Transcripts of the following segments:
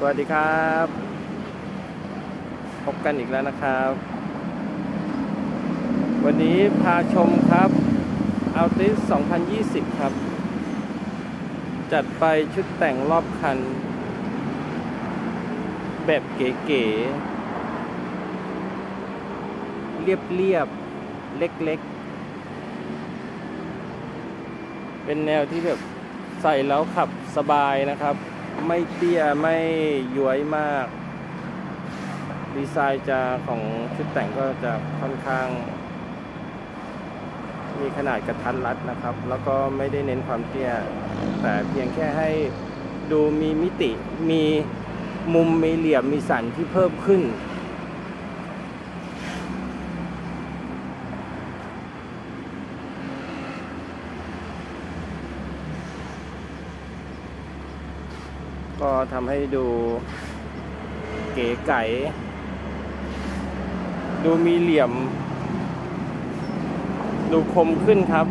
สวัสดีครับ พบกันอีกแล้วนะครับ วันนี้พาชมครับ Altis 2020 ครับ จัดไปชุดแต่งรอบคัน แบบเก๋ๆ เรียบๆ เล็กๆ เป็นแนวที่แบบใส่แล้วขับสบายนะครับ ไม่เตี้ยไม่ย้วยมาก ดีไซน์จะของชุดแต่งก็จะค่อนข้าง มีขนาดกระทัดรัดนะครับ แล้วก็ไม่ได้เน้นความเตี้ย แต่เพียงแค่ให้ดูมีมิติมีมุมมีเหลี่ยมมีสันที่เพิ่มขึ้น ก็ทำให้ดูเก๋ไก๋ดูมีเหลี่ยม ดูคมขึ้นครับ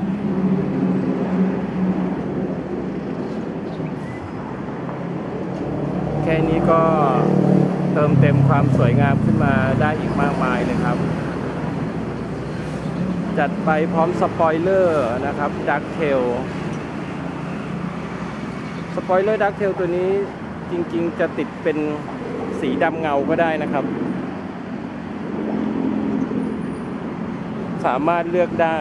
แค่นี้ก็เติมเต็มความสวยงามขึ้นมาได้อีกมากมายเลยครับ จัดไปพร้อมสปอยเลอร์นะครับดักเทล สปอยเลอร์ดักเทลตัวนี้จริงๆ จะติดเป็นสีดำเงาก็ได้นะครับ สามารถเลือกได้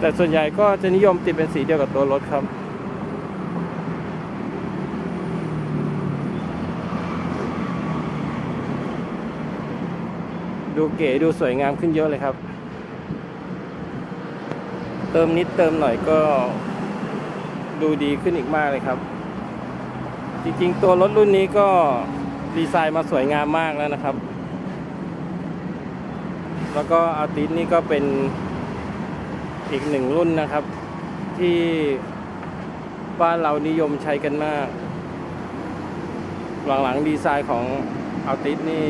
แต่ส่วนใหญ่ก็จะนิยมติดเป็นสีเดียวกับตัวรถครับดูเก๋ดูสวยงามขึ้นเยอะเลยครับ เติมนิดเติมหน่อยก็ ดูดีขึ้นอีกมากเลยครับ จริงๆ ตัวรถรุ่นนี้ก็ดีไซน์มาสวยงามมากแล้วนะครับ แล้วก็อาติสนี่ก็เป็นอีกหนึ่งรุ่นนะครับ ที่บ้านเรานิยมใช้กันมาก หลังๆดีไซน์ของอาติสนี่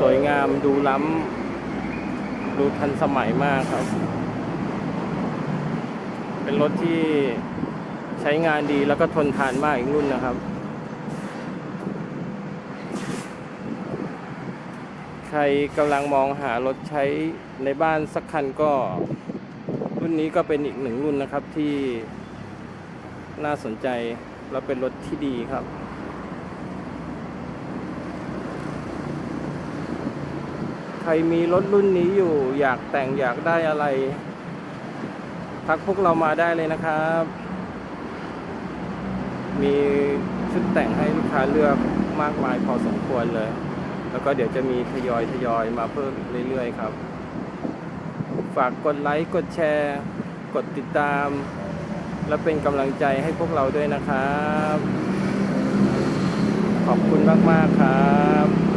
สวยงามดูล้ำดูทันสมัยมากครับ เป็นรถที่ใช้งานดีแล้วก็ทนทานมากอีกรุ่นนะครับ ใครกำลังมองหารถใช้ในบ้านสักคันก็ รุ่นนี้ก็เป็นอีกหนึ่งรุ่นนะครับที่น่าสนใจและเป็นรถที่ดีครับใครมีรถรุ่นนี้อยู่อยากแต่งอยากได้อะไร ทักพวกเรามาได้เลยนะครับ มีชุดแต่งให้ลูกค้าเลือกมากมายพอสมควรเลย แล้วก็เดี๋ยวจะมีทยอยทยอยมาเพิ่มเรื่อยๆครับ ฝากกดไลค์กดแชร์ กดติดตาม และเป็นกำลังใจให้พวกเราด้วยนะครับ ขอบคุณมากๆครับ